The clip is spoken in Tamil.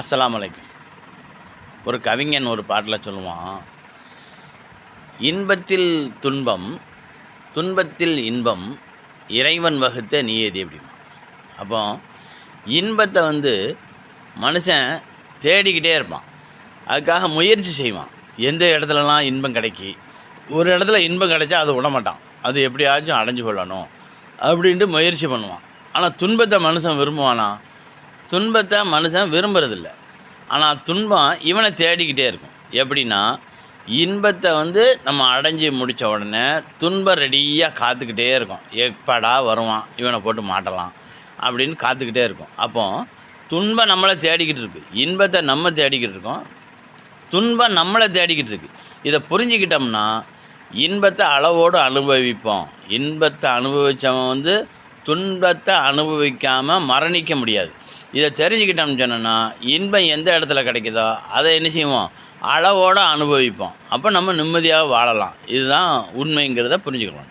அஸ்ஸலாமு ஒரு கவிஞன் ஒரு பாட்டில் சொல்லுவான் இன்பத்தில் துன்பம் துன்பத்தில் இன்பம் இறைவன் வகுத்த நியதி அப்படிமா அப்போ இன்பத்தை வந்து மனுஷன் தேடிக்கிட்டே இருப்பான். அதுக்காக முயற்சி செய்வான். எந்த இடத்துலலாம் இன்பம் கிடைக்கி ஒரு இடத்துல இன்பம் கிடைச்சா அதை விடமாட்டான். அது எப்படியாச்சும் அடைஞ்சு கொள்ளணும் அப்படின்ட்டு முயற்சி பண்ணுவான். ஆனால் துன்பத்தை மனுஷன் விரும்புவானா? துன்பத்தை மனுஷன் விரும்புறதில்ல. ஆனால் துன்பம் இவனை தேடிக்கிட்டே இருக்கும். எப்படின்னா இன்பத்தை வந்து நம்ம அடைஞ்சு முடித்த உடனே துன்பம் ரெடியாக காத்துக்கிட்டே இருக்கும். எப்படா வருவான் இவனை போட்டு மாட்டலாம் அப்படின்னு காத்துக்கிட்டே இருக்கும். அப்போ துன்பம் நம்மளை தேடிக்கிட்டு இருக்கு. இன்பத்தை நம்ம தேடிக்கிட்டு இருக்கோம். துன்பம் நம்மளை தேடிக்கிட்டு இருக்கு. இதை புரிஞ்சுக்கிட்டோம்னா இன்பத்தை அளவோடு அனுபவிப்போம். இன்பத்தை அனுபவித்தவன் வந்து துன்பத்தை அனுபவிக்காமல் மரணிக்க முடியாது. இதை தெரிஞ்சுக்கிட்டோம்னு சொன்னோன்னா இன்பம் எந்த இடத்துல கிடைக்குதோ அதை என்ன செய்வோம்? அளவோடு அனுபவிப்போம். அப்போ நம்ம நிம்மதியாக வாழலாம். இதுதான் உண்மைங்கிறத புரிஞ்சுக்கலாம்